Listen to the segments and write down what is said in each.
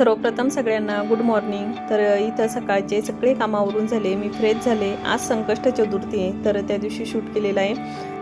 सर्वप्रथम सगळ्यांना good morning तर इथं सकाळचे सगळे कामावरून झाले. मी फ्रेश झाले. आज संकष्ट चतुर्थी आहे. तर त्या दिवशी शूट केलेलं आहे.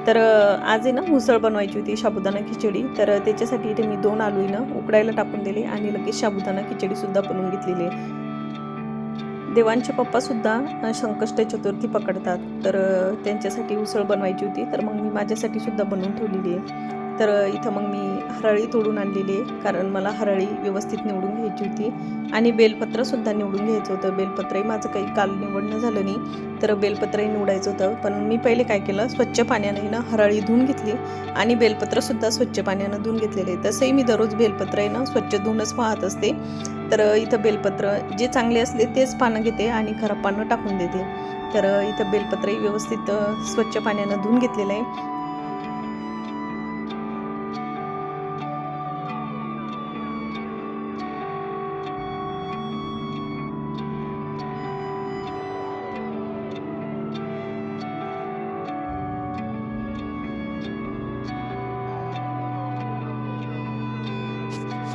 तर आज आहे ना उसळ बनवायची होती साबुदाणा खिचडी. तर त्याच्यासाठी इथे मी दोन आलू ना उकडायला टाकून दिले आणि लगेच साबुदाणा खिचडीसुद्धा बनवून घेतलेली आहे. देवांचे पप्पासुद्धा संकष्ट चतुर्थी पकडतात. तर त्यांच्यासाठी उसळ बनवायची होती. तर मग मी माझ्यासाठी सुद्धा बनवून ठेवलेली आहे. तर इथं मग मी हरळी तोडून आणलेली आहे कारण मला हरळी व्यवस्थित निवडून घ्यायची होती. आणि बेलपत्रसुद्धा निवडून घ्यायचं होतं. बेलपत्रही माझं काही काल निवडणं झालं नाही तर बेलपत्रही निवडायचं होतं. पण मी पहिले काय केलं स्वच्छ पाण्याने ना हरळी धुवून घेतली आणि बेलपत्रसुद्धा स्वच्छ पाण्यानं धुवून घेतलेले. आहे तसंही मी दररोज बेलपत्र आहे ना स्वच्छ धुवूनच पाहत असते. तर इथं बेलपत्र जे चांगले असले तेच पानं घेते आणि खराब पानं टाकून देते. तर इथं बेलपत्रही व्यवस्थित स्वच्छ पाण्यानं धुवून घेतलेलं आहे.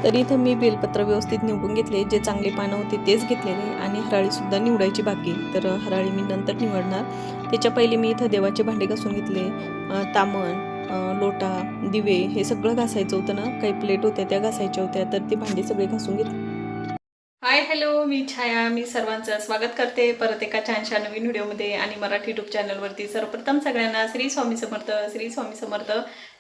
तर इथं मी बेलपत्र व्यवस्थित निवडून घेतले जे चांगले पानं होते तेच घेतलेले आणि हराळीसुद्धा निवडायची बाकी. तर हराळी मी नंतर निवडणार. त्याच्या पहिले मी इथं देवाचे भांडे घासून घेतले. तामण लोटा दिवे हे सगळं घासायचं होतं ना. काही प्लेट होत्या त्या घासायच्या होत्या. तर ते भांडे सगळे घासून घेतले. हाय हॅलो मी छाया. मी सर्वांचं स्वागत करते. परत एका छानशा नवीन व्हिडिओमध्ये आणि मराठी युट्यूब चॅनलवरती सर्वप्रथम सगळ्यांना श्री स्वामी समर्थ श्री स्वामी समर्थ.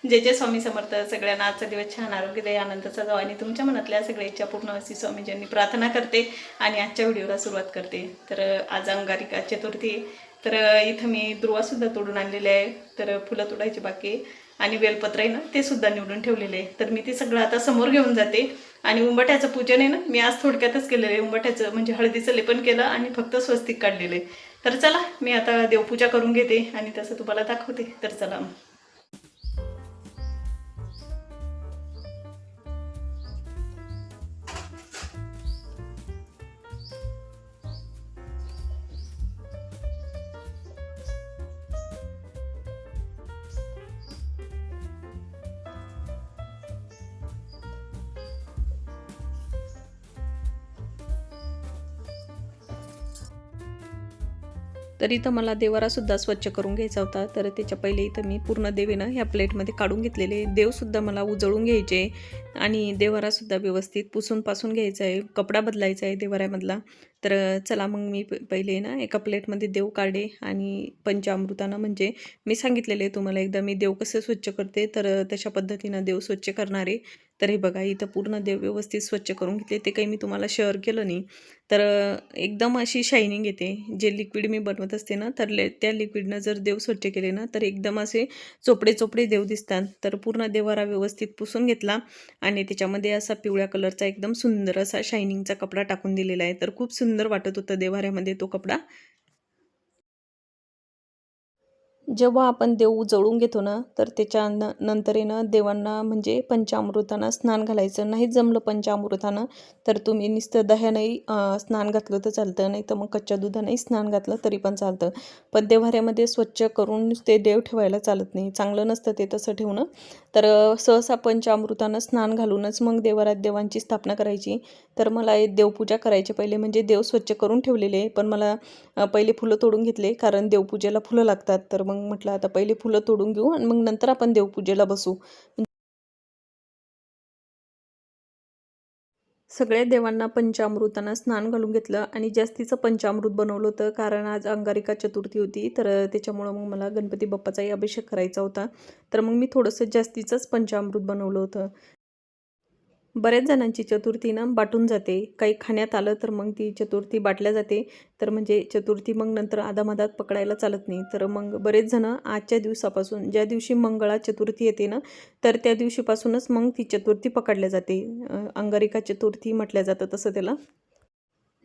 जे जे स्वामी समर्थ. सगळ्यांना आजचा दिवस छान आरोग्यदायी आनंदाचा जाऊ आणि तुमच्या मनातल्या सगळ्या इच्छा पूर्ण अशी स्वामीजींनी प्रार्थना करते आणि आजच्या व्हिडिओला सुरुवात करते. तर आज अंगारिका चतुर्थी. तर इथं मी दुर्वासुद्धा तोडून आणलेले आहे. तर फुलं तोडायची बाकी आणि बेलपत्र आहे ना ते सुद्धा निवडून ठेवलेले आहे. तर मी ते सगळं आता समोर घेऊन जाते. आणि उंबट्याचं पूजन आहे ना मी आज थोडक्यातच केलेलं आहे. उंबट्याचं म्हणजे हळदीचं लेपन केलं आणि फक्त स्वस्तिक काढलेलं आहे. तर चला मी आता देवपूजा करून घेते आणि तसं तुम्हाला दाखवते. तर चला. तर इथं मला देवारासुद्धा स्वच्छ करून घ्यायचा होता. तर त्याच्या पहिले इथं मी पूर्ण देवेनं ह्या प्लेटमध्ये काढून घेतलेले देवसुद्धा मला उजळून घ्यायचे आणि देवारासुद्धा व्यवस्थित पुसून पासून घ्यायचा आहे. कपडा बदलायचा आहे देवाऱ्यामधला. तर चला मग मी प- पहिले ना एका प्लेटमध्ये देव काढे आणि पंचामृतानं म्हणजे मी सांगितलेले तुम्हाला एकदा मी देव कसे स्वच्छ करते तर तशा पद्धतीनं देव स्वच्छ करणारे. तर हे बघा इथं पूर्ण देव व्यवस्थित स्वच्छ करून घेतले. ते काही मी तुम्हाला शेअर केलं नाही. तर एकदम अशी शायनिंग येते. जे लिक्विड मी बनवत असते ना तर ले त्या लिक्विडनं जर देव स्वच्छ केले ना तर एकदम असे चोपडे चोपडे देव दिसतात. तर पूर्ण देवारा व्यवस्थित पुसून घेतला आणि त्याच्यामध्ये असा पिवळ्या कलरचा एकदम सुंदर असा शायनिंगचा कपडा टाकून दिलेला आहे. तर खूप सुंदर वाटत होतं देवाऱ्यामध्ये तो कपडा. जेव्हा आपण देव उजळून घेतो ना तर त्याच्या न नंतर देवांना म्हणजे पंचामृतानं स्नान घालायचं. नाही जमलं पंचामृतानं तर तुम्ही नुसतं दह्यानंही स्नान घातलं तर चालतं नाही तर मग कच्च्या दुधानंही स्नान घातलं तरी पण चालतं. पण देवाऱ्यामध्ये स्वच्छ करून ते देव ठेवायला चालत नाही. चांगलं नसतं ते तसं ठेवणं. तर सहसा पंचामृतानं स्नान घालूनच मग देवाऱ्यात देवांची स्थापना करायची. तर मला एक देवपूजा करायची पहिले. म्हणजे देव स्वच्छ करून ठेवलेले पण मला पहिले फुलं तोडून घेतले. कारण देवपूजेला फुलं लागतात. तर मग म्हटलं आता पहिले फुलं तोडून घेऊ आणि मग नंतर आपण देवपूजेला बसू. सगळ्या देवांना पंचामृतांना स्नान घालून घेतलं आणि जास्तीचं पंचामृत बनवलं होतं कारण आज अंगारिका चतुर्थी होती तर त्याच्यामुळं मग मला गणपती बाप्पाचाही अभिषेक करायचा होता. तर मग मी थोडंसं जास्तीचंच पंचामृत बनवलं होतं. बऱ्याच जणांची चतुर्थी ना बाटून जाते. काही खाण्यात आलं तर मग ती चतुर्थी बाटल्या जाते. तर म्हणजे चतुर्थी मग नंतर आदामधात पकडायला चालत नाही. तर मग बरेच जणं आजच्या दिवसापासून ज्या दिवशी मंगळा चतुर्थी येते ना तर त्या दिवशीपासूनच मग ती चतुर्थी पकडल्या जाते. अंगारिका चतुर्थी म्हटल्या जातं तसं त्याला.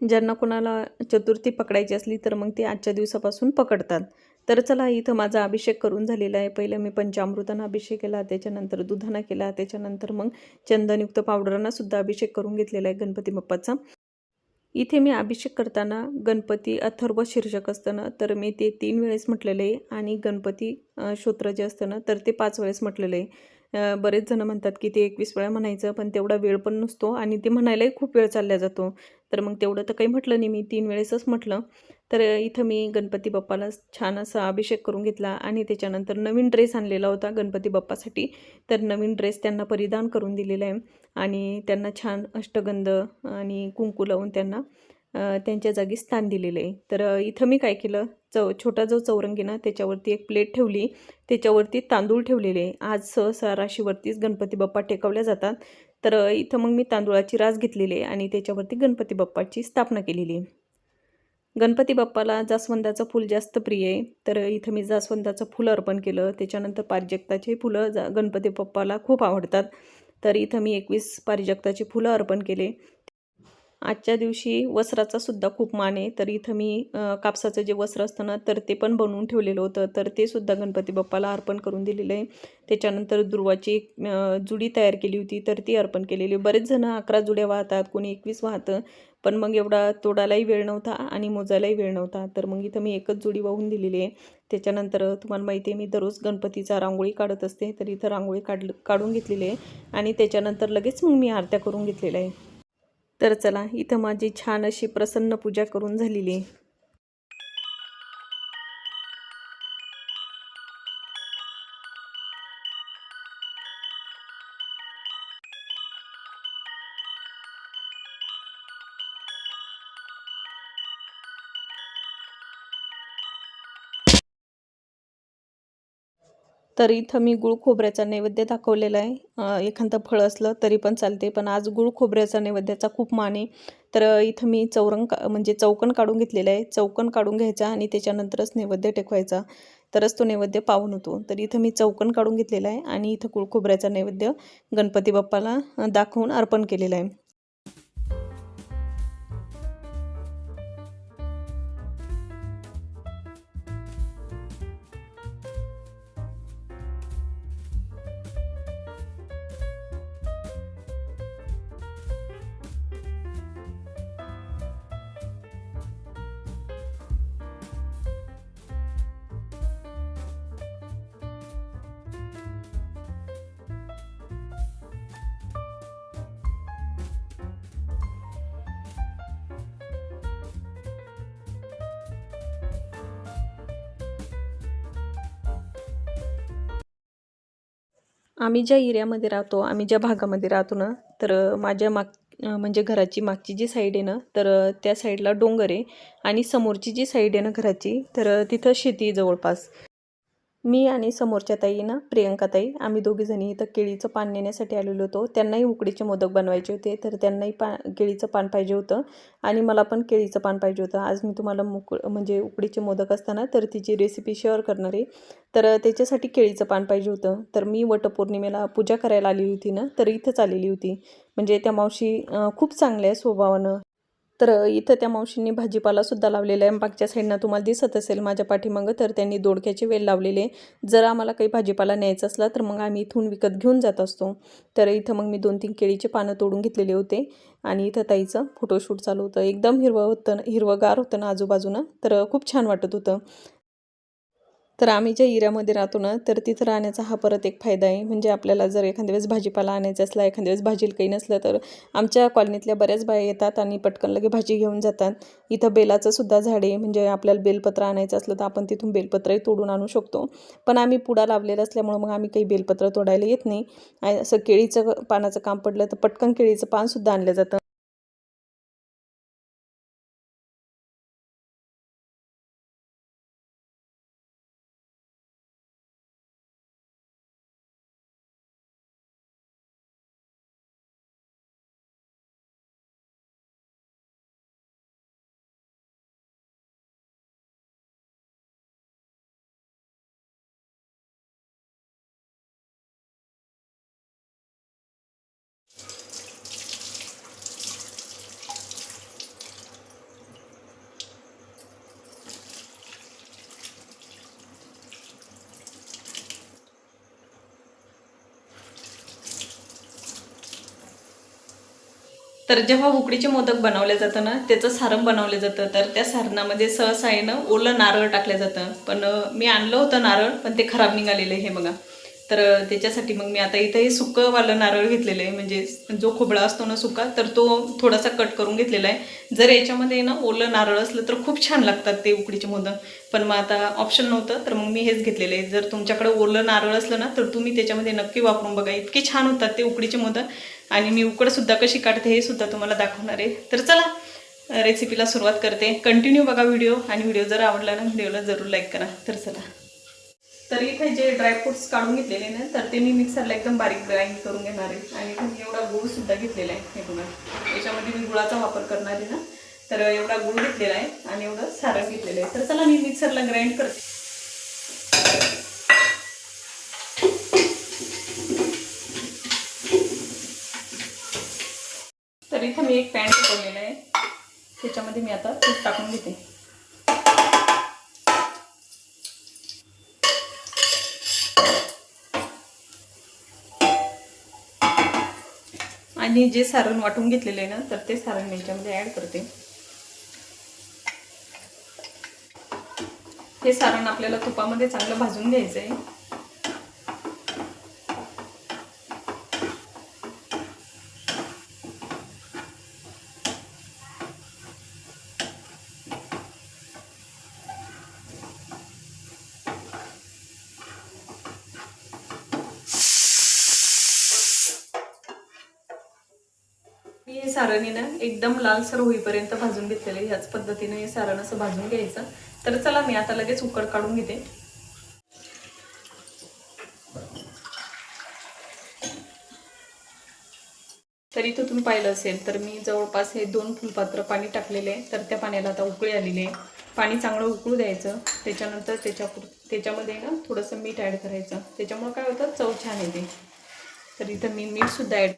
ज्यांना कोणाला चतुर्थी पकडायची असली तर मग ते आजच्या दिवसापासून पकडतात. तर चला इथं माझा अभिषेक करून झालेला आहे. पहिलं मी पंचामृतानं अभिषेक केला त्याच्यानंतर दुधानं केला त्याच्यानंतर मग चंदनयुक्त पावडरांना सुद्धा अभिषेक करून घेतलेला आहे गणपती बाप्पाचा. इथे मी अभिषेक करताना गणपती अथर्व शीर्षक असतं ना तर मी ते तीन वेळेस म्हटलेलं आहे आणि गणपती श्रोत्र जे असतं ना तर ते पाच वेळेस म्हटलेलं आहे. बरेच जण म्हणतात की ते एकवीस वेळा म्हणायचं पण तेवढा वेळ पण नसतो आणि ते म्हणायलाही खूप वेळ चालला जातो. तर मग तेवढं तर काही म्हटलं नाही मी तीन वेळेसच म्हटलं. तर इथं मी गणपती बाप्पाला छान असा अभिषेक करून घेतला आणि त्याच्यानंतर नवीन ड्रेस आणलेला होता गणपती बाप्पासाठी. तर नवीन ड्रेस त्यांना परिधान करून दिलेला आहे आणि त्यांना छान अष्टगंध आणि कुंकू लावून त्यांना त्यांच्या जागी स्थान दिलेलं आहे. तर इथं मी काय केलं? चौ छोटा जो चौरंगी ना त्याच्यावरती एक प्लेट ठेवली. त्याच्यावरती तांदूळ ठेवलेले आहे. आज सहसा राशीवरतीच गणपती बाप्पा टेकवल्या जातात. तर इथं मग मी तांदूळाची रास घेतलेली आहे आणि त्याच्यावरती गणपती बाप्पाची स्थापना केलेली आहे. गणपती बाप्पाला जास्वंदाचं फूल जास्त प्रिय आहे. तर इथं मी जास्वंदाचं फुलं अर्पण केलं. त्याच्यानंतर पारिजक्ताचे फुलं जा गणपती बाप्पाला खूप आवडतात. तर इथं मी एकवीस पारिजातकाची फुलं अर्पण केले. आजच्या दिवशी वस्त्राचा सुद्धा खूप मान आहे. तर इथं मी कापसाचं जे वस्त्र असतं ना तर ते पण बनवून ठेवलेलं होतं. तर ते सुद्धा गणपती बाप्पाला अर्पण करून दिलेलं आहे. त्याच्यानंतर दुर्वाची जुडी तयार केली होती. तर ती अर्पण केलेली बरेच जण अकरा जुड्या वाहतात कोणी एकवीस वाहतं. पण मग एवढा तोडायलाही वेळ नव्हता आणि मोजायलाही वेळ नव्हता. तर मग इथं मी एकच जुडी वाहून दिलेली आहे. त्याच्यानंतर तुम्हाला माहिती आहे मी दररोज गणपतीचा रांगोळी काढत असते. तर इथं रांगोळी काढ काढून घेतलेली आहे आणि त्याच्यानंतर लगेच मग मी आरत्या करून घेतलेल्या आहे. तर चला इथं माझी छान अशी प्रसन्न पूजा करून झालेली आहे. तर इथं मी गुळ खोबऱ्याचा नैवेद्य दाखवलेला आहे. एखादं फळ असलं तरी पण चालते पण आज गुळ खोबऱ्याचा नैवेद्याचा खूप मान आहे. तर इथं मी चौरंग का म्हणजे चौकन काढून घेतलेलं आहे. चौकन काढून घ्यायचा आणि त्याच्यानंतरच नैवेद्य टेकवायचा. तरच तो नैवेद्य पावन होतो. तर इथं मी चौकन काढून घेतलेला आहे आणि इथं गुळ खोबऱ्याचा नैवेद्य गणपती बाप्पाला दाखवून अर्पण केलेला आहे. आम्ही ज्या एरियामध्ये राहतो आम्ही ज्या भागामध्ये राहतो ना तर माझ्या माग म्हणजे घराची मागची जी साईड आहे ना तर त्या साईडला डोंगर आहे आणि समोरची जी साईड आहे ना घराची तर तिथं शेती आहे जवळपास. मी आणि समोरच्या ताई ना प्रियंकाताई आम्ही दोघीजणी इथं केळीचं पान नेण्यासाठी आलेलो होतो. त्यांनाही उकडीचे मोदक बनवायचे होते तर त्यांनाही पा केळीचं पान पाहिजे होतं आणि मला पण केळीचं पान पाहिजे होतं. आज मी तुम्हाला मुक म्हणजे उकडीचे मोदक असताना तर तिची रेसिपी शेअर करणार आहे. तर त्याच्यासाठी केळीचं पान पाहिजे होतं. तर मी वटपौर्णिमेला पूजा करायला आलेली होती ना तर इथंच आलेली होती. म्हणजे त्या मावशी खूप चांगल्या स्वभावानं तर इथं त्या मावशींनी भाजीपालासुद्धा लावलेला आहे. मागच्या साईडनं तुम्हाला दिसत असेल माझ्या पाठीमागं तर त्यांनी दोडक्याचे वेल लावलेले जर आम्हाला काही भाजीपाला न्यायचा असला तर मग आम्ही इथून विकत घेऊन जात असतो. तर इथं मग मी दोन तीन केळीचे पानं तोडून घेतलेले होते. आणि इथं ताईचं फोटोशूट चालू होतं. एकदम हिरवं होतं हिरवंगार होतं ना आजूबाजूनं. तर खूप छान वाटत होतं. तर आम्ही ज्या एरियामध्ये राहतो ना तर तिथं राहण्याचा हा परत एक फायदा आहे. म्हणजे आपल्याला जर एखाद्या वेळेस भाजीपाला आणायचा असला एखाद्या वेळेस भाजीला काही नसलं तर आमच्या कॉलनीतल्या बऱ्याच बाया येतात आणि पटकन लगे भाजी घेऊन जातात. इथं बेलाचं सुद्धा झाड आहे. म्हणजे आपल्याला बेलपत्र आणायचं असलं तर आपण तिथून बेलपत्रही तोडून आणू शकतो. पण आम्ही पुडा लावलेला असल्यामुळं मग आम्ही काही बेलपत्र तोडायला येत नाही. असं केळीचं पानाचं काम पडलं तर पटकन केळीचं पानसुद्धा आणलं जातं. तर जेव्हा उकडीचे मोदक बनवले जातं ना त्याचं सारण बनवलं जातं. तर त्या सारणामध्ये सहसा आहे ना ओलं नारळ टाकलं जातं. पण मी आणलं होतं नारळ पण ते खराब निघालेलं आहे हे बघा. तर त्याच्यासाठी मग मी आता इथं हे सुकंवालं नारळ घेतलेलं आहे. म्हणजे जो खोबळा असतो ना सुका तर तो थोडासा कट करून घेतलेला आहे. जर याच्यामध्ये ना ओलं नारळ असलं तर खूप छान लागतात ते उकडीचे मोदक. पण मग आता ऑप्शन नव्हतं तर मग मी हेच घेतलेलं आहे. जर तुमच्याकडे ओलं नारळ असलं ना तर तुम्ही त्याच्यामध्ये नक्की वापरून बघा. इतके छान होतात ते उकडीचे मोदक. आणि मी उकडसुद्धा कशी काढते हे सुद्धा तुम्हाला दाखवणार आहे. तर चला रेसिपीला सुरुवात करते. कंटिन्यू बघा व्हिडिओ आणि व्हिडिओ जर आवडला ना व्हिडिओला जरूर लाईक करा. तर चला. तर इथे जे ड्रायफ्रुट्स काढून घेतलेले ना तर ते मी मिक्सरला एकदम बारीक ग्राइंड करून घेणार आहे. आणि इथे मी एवढा गूळ सुद्धा घेतलेला आहे हे बघा. याच्यामध्ये मी गुळाचा वापर करणार आहे ना. तर एवढा गूळ घेतलेला आहे आणि एवढं सारं घेतलेलं आहे. तर चला मी मिक्सरला ग्राइंड करते. तर इथं मी एक पॅन ठेवलेला आहे. त्याच्यामध्ये मी आता तूप टाकून घेते. आणि जे सारण वाटून घेतलेलं आहे ना तर ते सारण मी याच्यामध्ये ॲड करते. हे सारण आपल्याला तुपामध्ये चांगलं भाजून घ्यायचं आहे सारणीनं ना एकदम लालसर होईपर्यंत भाजून घेतलेलं ह्याच पद्धतीने हे सारण असं भाजून घ्यायचं. तर चला मी आता लगेच उकड काढून घेते. तर इथं तुम्ही पाहिलं असेल तर मी जवळपास हे दोन फुलपात्र पाणी टाकलेले आहे. तर त्या पाण्याला आता उकळी आलेली आहे. पाणी चांगलं उकळू द्यायचं. त्याच्यानंतर त्याच्या त्याच्यामध्ये ना थोडंसं मीठ ॲड करायचं. त्याच्यामुळं काय होतं? चव छान येते. तर इथं मी मीठसुद्धा ॲड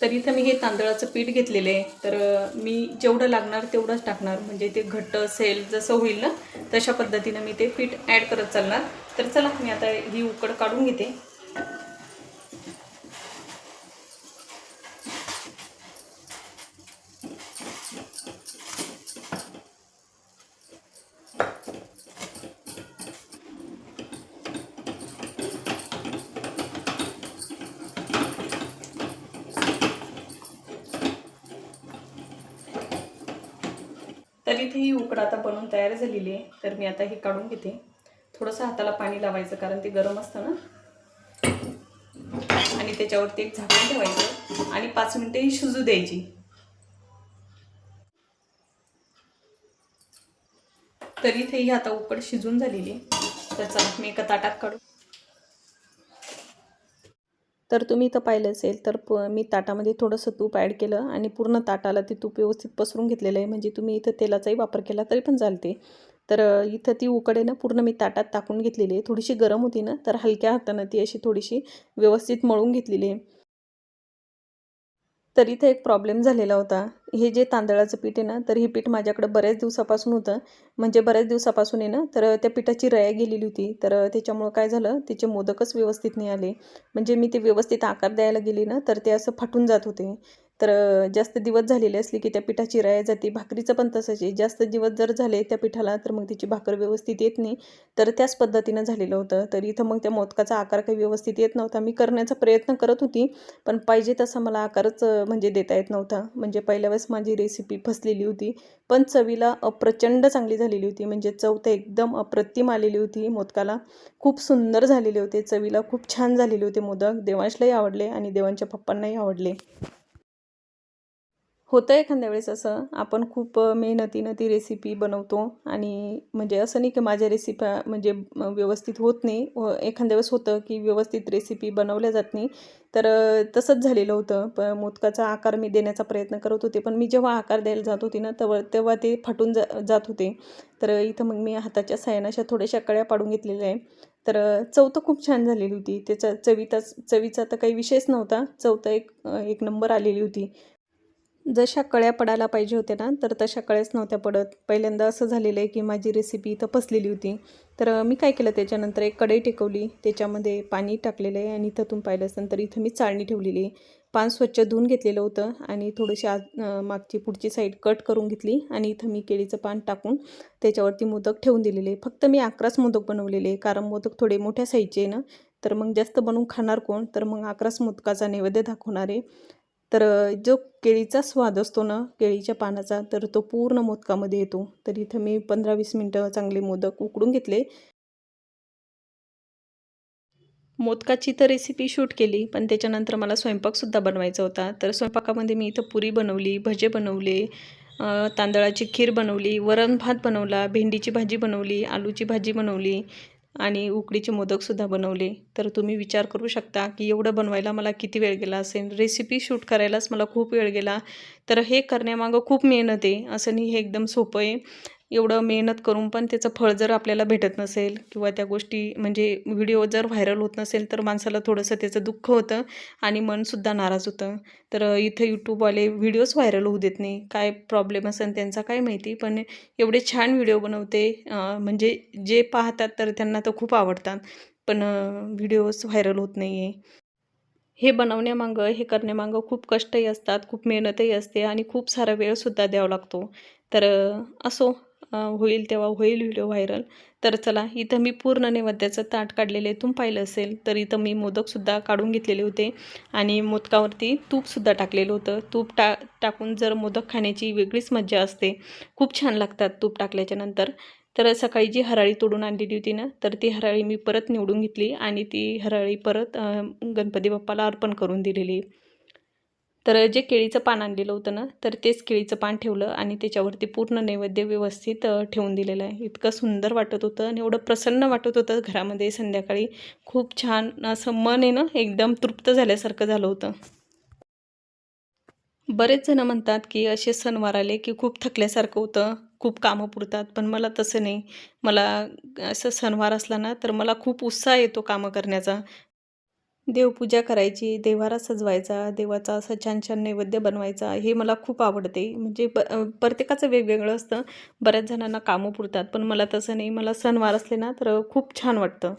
तर इथं मी हे तांदळाचं पीठ घेतलेलं आहे. तर मी जेवढं लागणार तेवढंच टाकणार. म्हणजे ते घट्ट असेल जसं होईल ना तशा पद्धतीनं मी ते पीठ ॲड करत चालणार. तर चला मी आता ही उकड काढून घेते तर इथे ही उकड आता बनवून तयार झालेली आहे तर मी आता हे काढून घेते. थोडंसं हाताला पाणी लावायचं कारण ते गरम असतं ना. आणि त्याच्यावरती एक झाकण ठेवायचं आणि पाच मिनिटे ही शिजू द्यायची. तरी इथे ही आता उकड शिजून झालेली आहे. तर चला मी एका ताटात काढू. तर तुम्ही इथं पाहिलं असेल तर प मी ताटामध्ये थोडंसं तूप ॲड केलं आणि पूर्ण ताटाला ते तूप व्यवस्थित पसरून घेतलेलं आहे. म्हणजे तुम्ही इथं तेलाचाही वापर केला तरी पण चालते. तर इथं ती उकडे ना पूर्ण मी ताटात टाकून घेतलेली आहे. थोडीशी गरम होती ना तर हलक्या हातानं ती अशी थोडीशी व्यवस्थित मळून घेतलेली आहे. तर इथे एक प्रॉब्लेम झालेला होता. हे जे तांदळाचं पीठ आहे ना तर हे पीठ माझ्याकडं बऱ्याच दिवसापासून होतं. म्हणजे बऱ्याच दिवसापासून आहे ना तर त्या पिठाची रया गेलेली होती. तर त्याच्यामुळं काय झालं त्याचे मोदकच व्यवस्थित नाही आले. म्हणजे मी ते व्यवस्थित आकार द्यायला गेली ना तर ते असं फाटून जात होते. तर जास्त दिवस झालेले असले की त्या पिठाची राया जाते भाकरीचं पण तसंच आहे. जास्त दिवस जर झाले त्या पिठाला तर मग तिची भाकर व्यवस्थित येत नाही. तर त्याच पद्धतीनं झालेलं होतं. तर इथं मग त्या मोदकाचा आकार काही व्यवस्थित येत नव्हता. मी करण्याचा प्रयत्न करत होती पण पाहिजे तसा मला आकारच म्हणजे देता येत नव्हता. म्हणजे पहिल्या वेळेस माझी रेसिपी फसलेली होती. पण चवीला प्रचंड चांगली झालेली होती. म्हणजे चव तर एकदम अप्रतिम आलेली होती मोदकाला. खूप सुंदर झालेले होते चवीला. खूप छान झालेले होते मोदक. देवांशलाही आवडले आणि देवांच्या पप्पांनाही आवडले. होतं एखाद्या वेळेस असं. आपण खूप मेहनतीनं ती रेसिपी बनवतो आणि म्हणजे असं नाही की माझ्या रेसिप्या म्हणजे व्यवस्थित होत नाही. हो, एखाद्या वेळेस होतं की व्यवस्थित रेसिपी बनवल्या जात नाही. तर तसंच झालेलं होतं. प मोदकाचा आकार मी देण्याचा प्रयत्न करत होते. पण मी जेव्हा आकार द्यायला जात होती ना तेव्हा तेव्हा ते फाटून जा जात होते. तर इथं मग मी हाताच्या साह्यानं अशा थोड्याशा कळ्या पाडून घेतलेल्या आहे. तर चव तर खूप छान झालेली होती. त्याचा चवीचा चवीचा तर काही विशेष नव्हता. चव तर एक एक नंबर आलेली होती. जशा कळ्या पडायला पाहिजे होत्या ना तर तशा कळ्याच नव्हत्या पडत. पहिल्यांदा असं झालेलं आहे की माझी रेसिपी इथं फसलेली होती. तर मी काय केलं त्याच्यानंतर एक कढई टेकवली त्याच्यामध्ये पाणी टाकलेलं आहे आणि इथं तुम्ही पाहिलं असेल तर इथं मी चाळणी ठेवलेली आहे. पान स्वच्छ धुवून घेतलेलं होतं आणि थोडीशी आज मागची पुढची साईड कट करून घेतली आणि इथं मी केळीचं पान टाकून त्याच्यावरती मोदक ठेवून दिलेले फक्त मी अकराच मोदक बनवलेले कारण मोदक थोडे मोठ्या साईजचे ना तर मग जास्त बनवून खाणार कोण? तर मग अकराच मोदकाचा नैवेद्य दाखवणार आहे. तर जो केळीचा स्वाद असतो ना केळीच्या पानाचा तर तो पूर्ण मोदकामध्ये येतो. तर इथं मी पंधरा वीस मिनटं चांगले मोदक उकडून घेतले. मोदकाची तर रेसिपी शूट केली पण त्याच्यानंतर मला स्वयंपाकसुद्धा बनवायचा होता. तर स्वयंपाकामध्ये मी इथं पुरी बनवली भजे बनवले तांदळाची खीर बनवली वरण भात बनवला भेंडीची भाजी बनवली आलूची भाजी बनवली आणि उकडीचे मोदकसुद्धा बनवले. तर तुम्ही विचार करू शकता की एवढं बनवायला मला किती वेळ गेला असेल. रेसिपी शूट करायलाच मला खूप वेळ गेला. तर हे करण्यामागं खूप मेहनत आहे. असं नाही हे एकदम सोपं आहे. एवढं मेहनत करून पण त्याचं फळ जर आपल्याला भेटत नसेल किंवा त्या गोष्टी म्हणजे व्हिडिओ जर व्हायरल होत नसेल तर माणसाला थोडंसं त्याचं दुःख होतं आणि मनसुद्धा नाराज होतं. तर इथं यूट्यूबवाले व्हिडिओज व्हायरल होऊ देत नाही. काय प्रॉब्लेम असेल त्यांचा काय माहिती. पण एवढे छान व्हिडिओ बनवते. म्हणजे जे पाहतात तर त्यांना तर खूप आवडतात. पण व्हिडिओज व्हायरल होत नाही आहे हे बनवण्यामागं हे करण्यामागं खूप कष्टही असतात खूप मेहनतही असते आणि खूप सारा वेळसुद्धा द्यावा लागतो. तर असो. होईल तेव्हा होईल व्हिडिओ व्हायरल तर चला इथं मी पूर्ण नैवेद्याचं ताट काढलेले आहे. पाहिलं असेल तर इथं मी मोदकसुद्धा काढून घेतलेले होते. आणि मोदकावरती तूपसुद्धा टाकलेलं होतं. तूप टा टाकून जर मोदक खाण्याची वेगळीच मज्जा असते. खूप छान लागतात तूप टाकल्याच्या नंतर. तर सकाळी जी हराळी तोडून आणलेली होती ना तर ती हराळी मी परत निवडून घेतली. आणि ती हराळी परत गणपती बाप्पाला अर्पण करून दिलेली. तर जे केळीचं पान आणलेलं होतं ना तर तेच केळीचं पान ठेवलं आणि त्याच्यावरती पूर्ण नैवेद्य व्यवस्थित ठेवून दिलेलं आहे. इतकं सुंदर वाटत होतं आणि एवढं प्रसन्न वाटत होतं घरामध्ये संध्याकाळी. खूप छान असं मन आहे ना एकदम तृप्त झाल्यासारखं झालं होतं. बरेच जण म्हणतात की असे सणवार आले की खूप थकल्यासारखं होतं खूप कामं पुरतात पण मला तसं नाही. मला असं सणवार असला ना तर मला खूप उत्साह येतो कामं करण्याचा. देवपूजा करायची देवारा सजवायचा देवाचा असं छान छान नैवेद्य बनवायचा हे मला खूप आवडते. म्हणजे ब प्रत्येकाचं वेगवेगळं असतं. बऱ्याच जणांना कामं पुरतात पण मला तसं नाही. मला सणवार असले ना तर खूप छान वाटतं.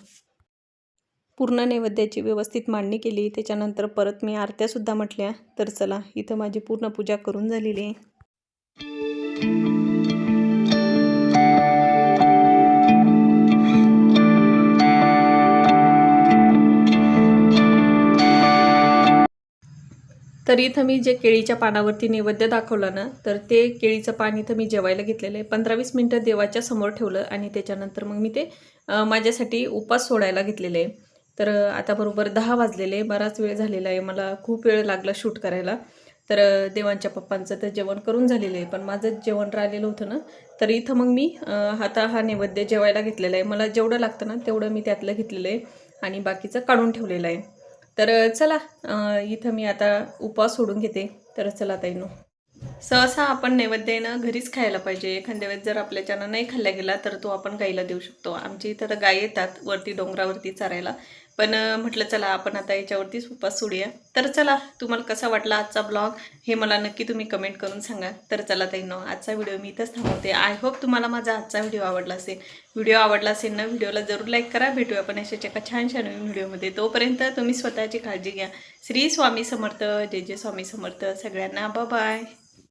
पूर्ण नैवेद्याची व्यवस्थित मांडणी केली. त्याच्यानंतर परत मी आरत्यासुद्धा म्हटल्या. तर चला इथं माझी पूर्ण पूजा करून झालेली आहे. तर इथं मी जे केळीच्या पानावरती नैवेद्य दाखवलं ना तर ते केळीचं पान इथं मी जेवायला घेतलेलं आहे. पंधरा वीस मिनटं देवाच्या समोर ठेवलं आणि त्याच्यानंतर मग मी ते माझ्यासाठी उपास सोडायला घेतलेले आहे. तर आता बरोबर दहा वाजलेले आहे. बराच वेळ झालेला आहे. मला खूप वेळ लागला शूट करायला. तर देवांच्या पप्पांचं तर जेवण करून झालेलं आहे. पण माझं जेवण राहिलेलं होतं ना तर इथं मग मी आता हा नैवेद्य जेवायला घेतलेला आहे. मला जेवढं लागतं ना तेवढं मी त्यातलं घेतलेलं आहे आणि बाकीचं काढून ठेवलेलं आहे. तर चला इथं मी आता उपवास सोडून घेते. तर चला ताईनो. सहसा आपण नैवेद्य ना घरीच खायला पाहिजे. एखाद्या वेळेस जर आपल्याच्यानं नाही खाल्ला गेला तर तो आपण गाईला देऊ शकतो. आमच्या इथं तर गाय येतात वरती डोंगरावरती चारायला. पण म्हटलं चला आपण आता याच्यावरतीच उपास सोडूया. तर चला तुम्हाला कसा वाटला आजचा ब्लॉग? हे मला नक्की तुम्ही कमेंट करून सांगा. तर चला ताईनो आजचा व्हिडिओ मी इथंच थांबवते. आय होप तुम्हाला माझा आजचा व्हिडिओ आवडला असेल. व्हिडिओ आवडला असेल ना व्हिडिओला जरूर लाईक करा. भेटूया आपण अशाच एका छान छान नवीन व्हिडिओमध्ये. तोपर्यंत तुम्ही स्वतःची काळजी घ्या. श्री स्वामी समर्थ. जय जय स्वामी समर्थ. सगळ्यांना बाय